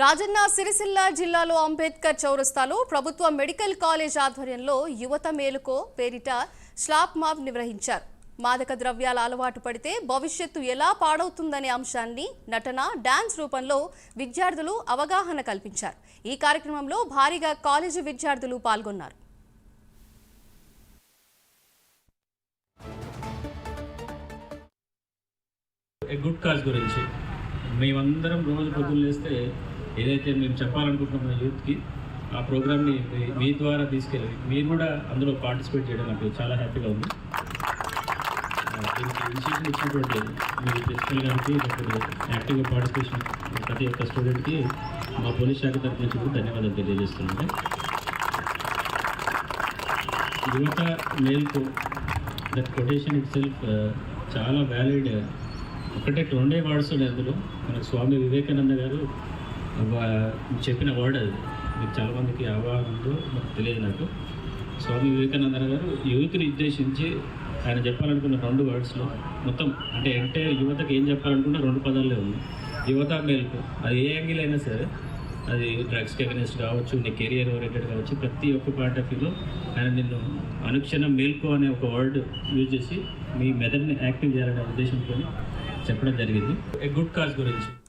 రాజన్న సిరిసిల్ల జిల్లాలో అంబేద్కర్ చౌరస్తాలో ప్రభుత్వ మెడికల్ కాలేజ్ ఆధ్వర్యంలో యువత మేలుకో పేరిట స్లాప్ మాబ్ నిర్వహించారు. మాదక ద్రవ్యాల అలవాటు పడితే భవిష్యత్తు ఎలా పాడవుతుందనే అంశాన్ని నటన డాన్స్ రూపంలో విద్యార్థులు అవగాహన కల్పించారు. ఈ కార్యక్రమంలో భారీగా కాలేజీ విద్యార్థులు పాల్గొన్నారు. గుడ్ కాజ్ గురించి మేమందరం రోజు పొద్దున్న లేస్తే ఏదైతే మేము చెప్పాలనుకుంటున్నాం యూత్కి ఆ ప్రోగ్రామ్ని మీ- ద్వారా తీసుకెళ్ళి మీరు కూడా అందులో పార్టిసిపేట్ చేయడం నాకు చాలా హ్యాపీగా ఉంది. దీనికి ఇనిషియేషన్ ఇచ్చినటువంటి మీ ప్రిన్సిపల్ గారికి యాక్టివ్గా పార్టిసిపేషన్ ప్రతి ఒక్క స్టూడెంట్కి మా పోలీస్ శాఖ తరఫు నుంచి కూడా ధన్యవాదాలు తెలియజేస్తున్నాను. యువత మేల్కు దట్ కొటేషన్ ఇట్ సెల్ఫ్ చాలా వ్యాలిడ్ ఒకటే రెండే వర్డ్స్ ఉన్నాయి అందులో. మనకు స్వామి వివేకానంద గారు చెప్పిన వర్డ్ అది. మీకు చాలామందికి అవగాహన ఉందో నాకు తెలియదు నాకు. స్వామి వివేకానంద గారు యువతిని ఉద్దేశించి ఆయన చెప్పాలనుకున్న రెండు వర్డ్స్లో మొత్తం అంటే అంటే యువతకు ఏం చెప్పాలనుకున్న రెండు పదాలే ఉంది యువత మేల్కు అది ఏ యాంగిల్ అయినా సరే అది డ్రగ్స్కి అగెనిస్ట్ కావచ్చు నీ కెరియర్ ఓరియంటెడ్ కావచ్చు ప్రతి ఒక్క పార్ట్ ఆఫ్ వ్యూలో ఆయన నిన్ను అనుక్షణం మేల్కో అనే ఒక వర్డ్ యూజ్ చేసి మీ మెదడుని యాక్టివ్ చేయాలనే ఉద్దేశంతో చెప్పడం జరిగింది. ఏ గుడ్ కాజ్ గురించి.